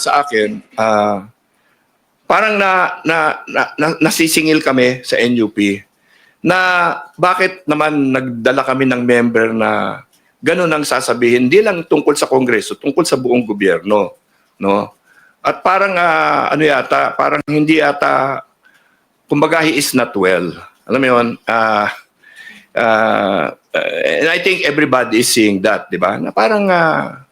sa akin, ah, parang na, na, na, na nasisingil kami sa NUP na bakit naman nagdala kami ng member na ganun ang sasabihin, hindi lang tungkol sa Kongreso, tungkol sa buong gobyerno. No? At parang, ah, ano yata, parang hindi yata, kumbaga he is not well. Alam mo yun, ah, ah, and I think everybody is seeing that, di ba? Na parang, ah,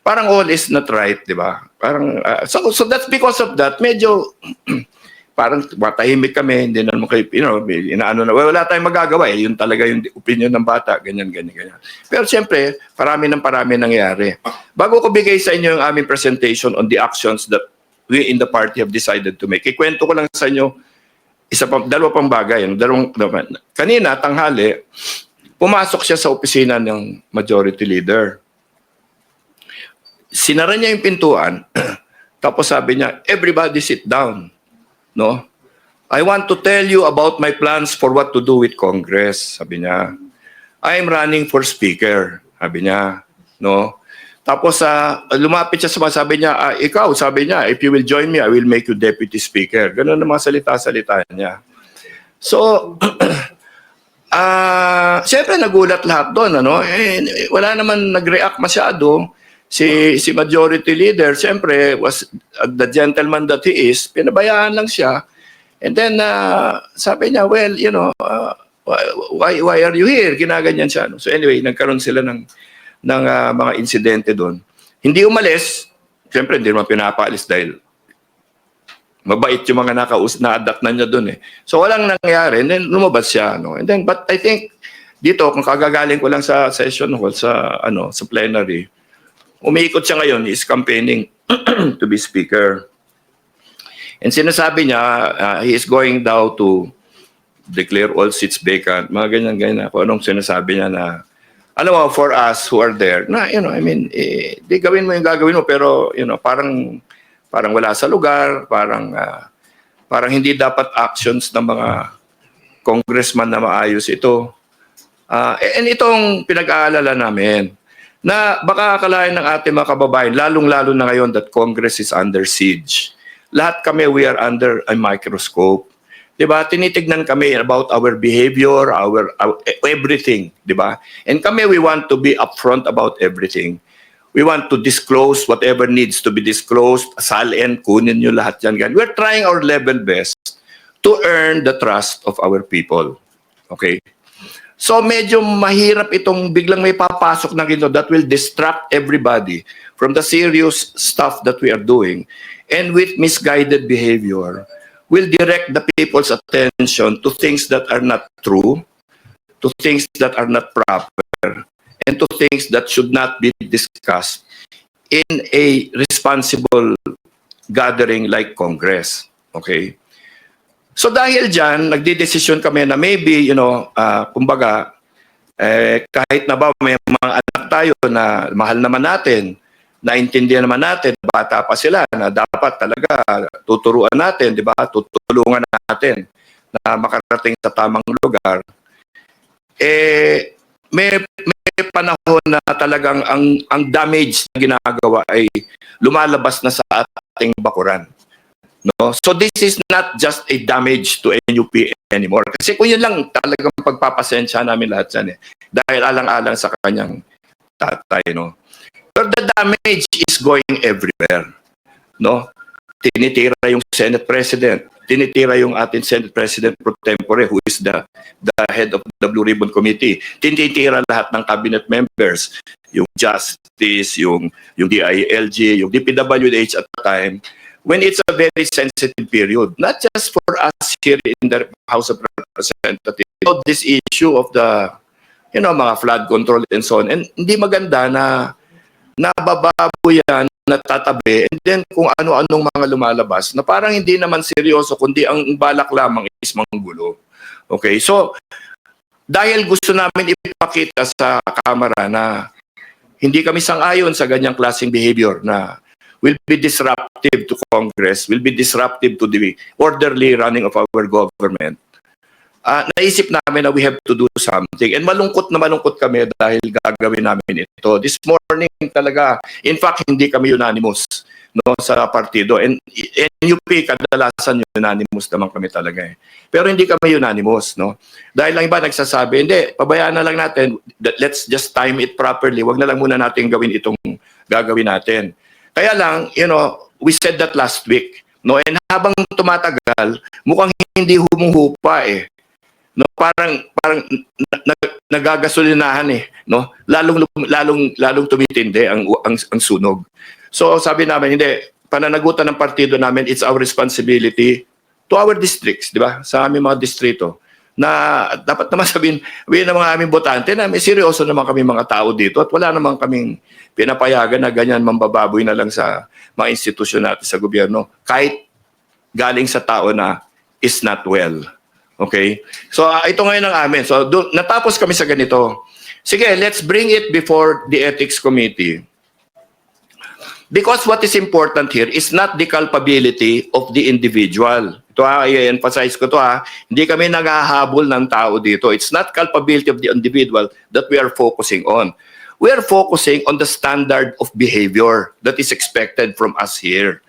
parang all is not right, di ba? Parang, ah, so, so that's because of that, medyo, parang matahimik kami, hindi na naman kayo, you know, inaano na, wala tayong magagawa eh, yun talaga yung opinion ng bata, ganyan, ganyan, ganyan. Pero siyempre, parami ng parami nangyari. Bago ko bigay sa inyo yung aming presentation on the actions that we in the party have decided to make, ikwento ko lang sa inyo, isa pa, dalawa pang bagay. Dalawang, kanina, tanghali, pumasok siya sa opisina ng majority leader. Sinara niya yung pintuan, tapos sabi niya, everybody sit down. No? I want to tell you about my plans for what to do with Congress, sabi niya. I am running for speaker, sabi niya. No? Tapos ah, lumapit siya sa mga sabi niya, ah, ikaw, sabi niya, if you will join me, I will make you deputy speaker. Ganun ang mga salita-salita niya. So, ah, siyempre nagulat lahat doon, ano? Eh, wala naman nag-react masyado. Si si majority leader, siyempre was uh, the gentleman that he is, pinabayaan lang siya. And then ah, sabi niya, well, you know, ah, why why are you here? Ginaganyan siya. No? So anyway, nagkaroon sila ng ng ah, mga insidente doon. Hindi umalis, siyempre hindi naman pinapaalis dahil mabait yung mga nakaus na-adapt na niya doon eh. So walang nangyari, and then lumabas siya. No? And then, but I think, dito, kung kagagaling ko lang sa session hall, sa, ano, sa plenary, umiikot siya ngayon, is campaigning to be speaker. And sinasabi niya, ah, he is going daw to declare all seats vacant, mga ganyan-ganyan. Kung anong sinasabi niya na, alam mo, for us who are there, na, you know, I mean, eh, di gawin mo yung gagawin mo, pero, you know, parang, parang wala sa lugar, parang, ah, parang hindi dapat actions ng mga congressman na maayos ito. Ah, and itong pinag-aalala namin, na baka akalain ng ating mga kababayan, lalong-lalo na ngayon that Congress is under siege. Lahat kami, we are under a microscope. 'Di ba? Tinitignan kami about our behavior, our, our everything, 'di ba? And kami we want to be upfront about everything. We want to disclose whatever needs to be disclosed. Salin, kunin nyo lahat yan. Gan. We're trying our level best to earn the trust of our people. Okay? So medyo mahirap itong biglang may papasok na gino that will distract everybody from the serious stuff that we are doing and with misguided behavior will direct the people's attention to things that are not true, to things that are not proper, and to things that should not be discussed in a responsible gathering like Congress. Okay? So dahil dyan, nagdidesisyon kami na maybe, you know, ah, kumbaga, eh, kahit na ba may mga anak tayo na mahal naman natin, naintindihan naman natin, bata pa sila, na dapat talaga tuturuan natin, di ba? Tutulungan natin na makarating sa tamang lugar. Eh, may, may panahon na talagang ang, ang damage na ginagawa ay lumalabas na sa ating bakuran. No? So this is not just a damage to NUP anymore. Kasi kung yun lang talagang pagpapasensya namin lahat yan eh. Dahil alang-alang sa kanyang tatay, no? But the damage is going everywhere. No? Tinitira yung Senate President. Tinitira yung ating Senate President pro tempore who is the, the head of the Blue Ribbon Committee. Tinitira lahat ng cabinet members. Yung Justice, yung, yung DILG, yung DPWH at the time when it's a very sensitive period, not just for us here in the House of Representatives, about this issue of the, you know, mga flood control and so on. And hindi maganda na nabababo yan, natatabi, and then kung ano-anong mga lumalabas, na parang hindi naman seryoso, kundi ang balak lamang is manggulo. Okay, so, dahil gusto namin ipakita sa Kamara na hindi kami sang-ayon sa ganyang klaseng behavior na will be disruptive to Congress, will be disruptive to the orderly running of our government. ah, naisip namin na we have to do something. And malungkot na malungkot kami dahil gagawin namin ito. This morning talaga, in fact, hindi kami unanimous no sa partido and, and UP kadalasan unanimous naman kami talaga eh. Pero hindi kami unanimous no. Dahil lang iba nagsasabi, hindi, pabayaan na lang natin. Let's just time it properly. Wag na lang muna natin gawin itong gagawin natin. Kaya lang, you know, we said that last week. No, and habang tumatagal, mukhang hindi humuhupa eh. No, parang parang na- na- nagagasolinahan eh, no? Lalong lalong lalong tumitindi ang ang, ang sunog. So sabi namin, hindi, pananagutan ng partido namin, it's our responsibility to our districts, di ba? Sa aming mga distrito na dapat naman sabihin, sabihin ng mga aming botante na may seryoso naman kami mga tao dito at wala naman kaming pinapayagan na ganyan mambababoy na lang sa mga institusyon natin sa gobyerno kahit galing sa tao na is not well. Okay? So ah, ito ngayon ang amin. So do, natapos kami sa ganito. Sige, let's bring it before the ethics committee. Because what is important here is not the culpability of the individual. Ito ha, i-emphasize ko to ha. Hindi kami naghahabol ng tao dito. It's not culpability of the individual that we are focusing on. We are focusing on the standard of behavior that is expected from us here.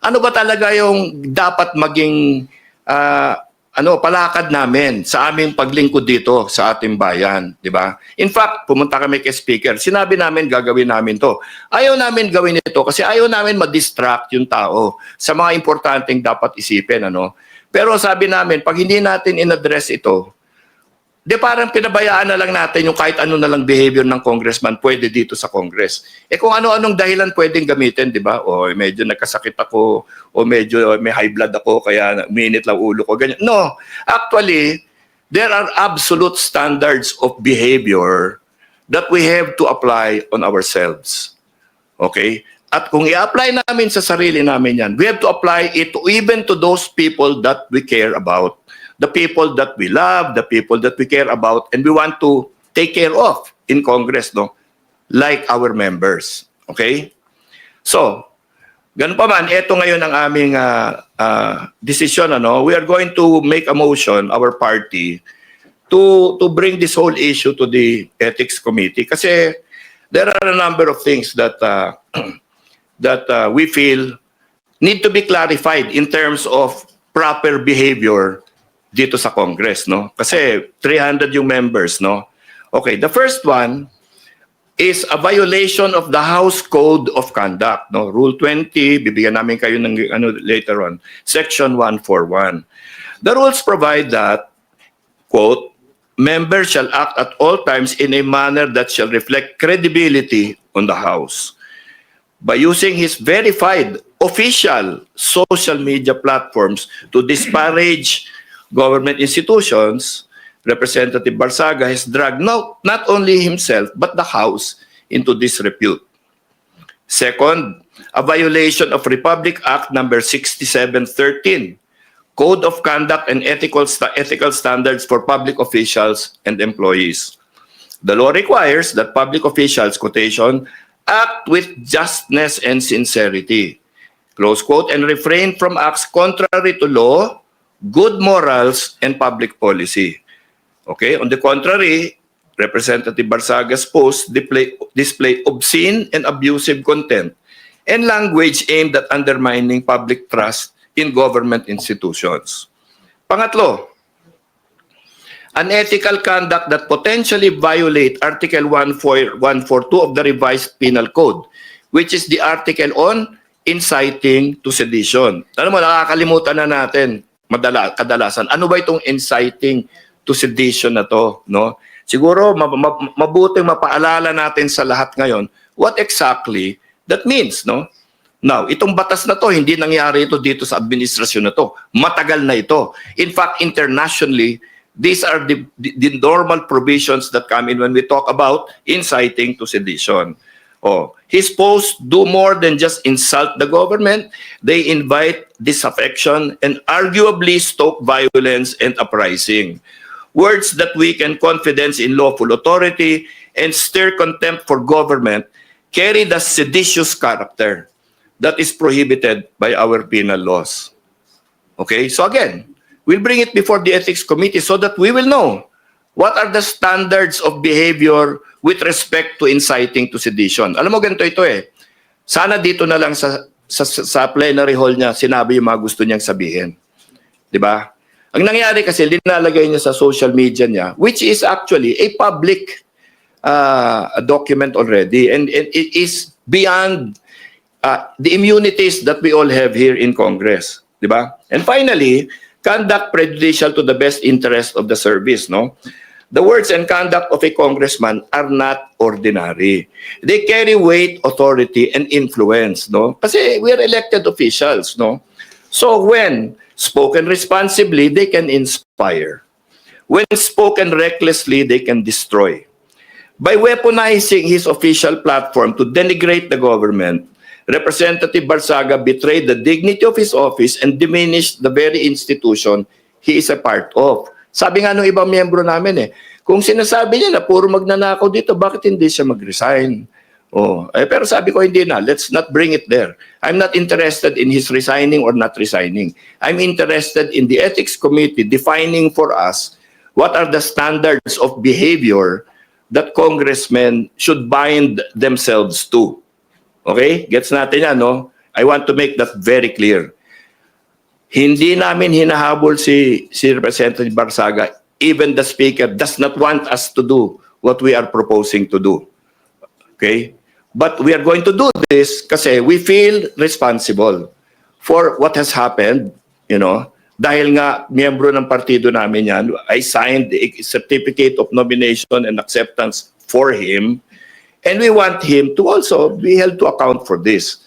Ano ba talaga yung dapat maging ah, ano palakad namin sa aming paglingkod dito sa ating bayan, di ba? In fact, pumunta kami kay speaker. Sinabi namin gagawin namin 'to. Ayaw namin gawin ito kasi ayaw namin ma-distract yung tao sa mga importanteng dapat isipin, ano? Pero sabi namin, pag hindi natin in-address ito, di parang pinabayaan na lang natin yung kahit ano na lang behavior ng congressman pwede dito sa Congress. Eh kung ano-anong dahilan pwedeng gamitin, di ba? O medyo nagkasakit ako, o medyo may high blood ako, kaya minute lang ulo ko, ganyan. No, actually, there are absolute standards of behavior that we have to apply on ourselves. Okay? At kung i-apply namin sa sarili namin yan, we have to apply it even to those people that we care about. The people that we love, the people that we care about, and we want to take care of in Congress, no? Like our members. Okay? So, ganun pa man, ito ngayon ang aming ah, ah, desisyon, ano? We are going to make a motion, our party, to to bring this whole issue to the ethics committee kasi there are a number of things that uh, that uh, we feel need to be clarified in terms of proper behavior dito sa Congress, no? Kasi 300 yung members, no? Okay, the first one is a violation of the House Code of Conduct, no? Rule 20, bibigyan namin kayo ng ano later on, Section 141. The rules provide that quote, members shall act at all times in a manner that shall reflect credibility on the House. By using his verified official social media platforms to disparage government institutions, Representative Barsaga has dragged not, not only himself but the House into disrepute. Second, a violation of Republic Act number 6713, Code of Conduct and Ethical, Ethical Standards for Public Officials and Employees. The law requires that public officials, quotation, act with justness and sincerity, close quote, and refrain from acts contrary to law, good morals, and public policy. Okay, on the contrary, Representative Barsaga's post display, display obscene and abusive content and language aimed at undermining public trust in government institutions. Pangatlo, unethical conduct that potentially violate Article 142 of the revised penal code, which is the article on inciting to sedition. Alam mo, nakakalimutan na natin madala, kadalasan. Ano ba itong inciting to sedition na to? No? Siguro, ma- ma- mabuting mapaalala natin sa lahat ngayon what exactly that means. No? Now, itong batas na to, hindi nangyari ito dito sa administrasyon na to. Matagal na ito. In fact, internationally, these are the, the, the normal provisions that come in when we talk about inciting to sedition. Oh, his posts do more than just insult the government. They invite disaffection and arguably stoke violence and uprising. Words that weaken confidence in lawful authority and stir contempt for government carry the seditious character that is prohibited by our penal laws. Okay? So again, we'll bring it before the ethics committee so that we will know what are the standards of behavior with respect to inciting to sedition. Alam mo, ganito ito eh. Sana dito na lang sa, sa, sa plenary hall niya sinabi yung mga gusto niyang sabihin. Di ba? Ang nangyari kasi, linalagay niya sa social media niya, which is actually a public uh, document already. And, and it is beyond uh, the immunities that we all have here in Congress. Di ba? And finally, conduct prejudicial to the best interest of the service. No? The words and conduct of a congressman are not ordinary. They carry weight, authority, and influence. No? Kasi we are elected officials. No? So when spoken responsibly, they can inspire. When spoken recklessly, they can destroy. By weaponizing his official platform to denigrate the government, Representative Barsaga betrayed the dignity of his office and diminished the very institution he is a part of. Sabi nga nung ibang miyembro namin eh, kung sinasabi niya na puro magnanakaw dito, bakit hindi siya mag-resign? Oh, eh, pero sabi ko hindi na, let's not bring it there. I'm not interested in his resigning or not resigning. I'm interested in the ethics committee defining for us what are the standards of behavior that congressmen should bind themselves to. Okay? Gets natin yan, no? I want to make that very clear. Hindi namin hinahabol si, si Representative Barsaga. Even the Speaker does not want us to do what we are proposing to do. Okay? But we are going to do this kasi we feel responsible for what has happened, you know, dahil nga miyembro ng partido namin yan, I signed a certificate of nomination and acceptance for him, and we want him to also be held to account for this.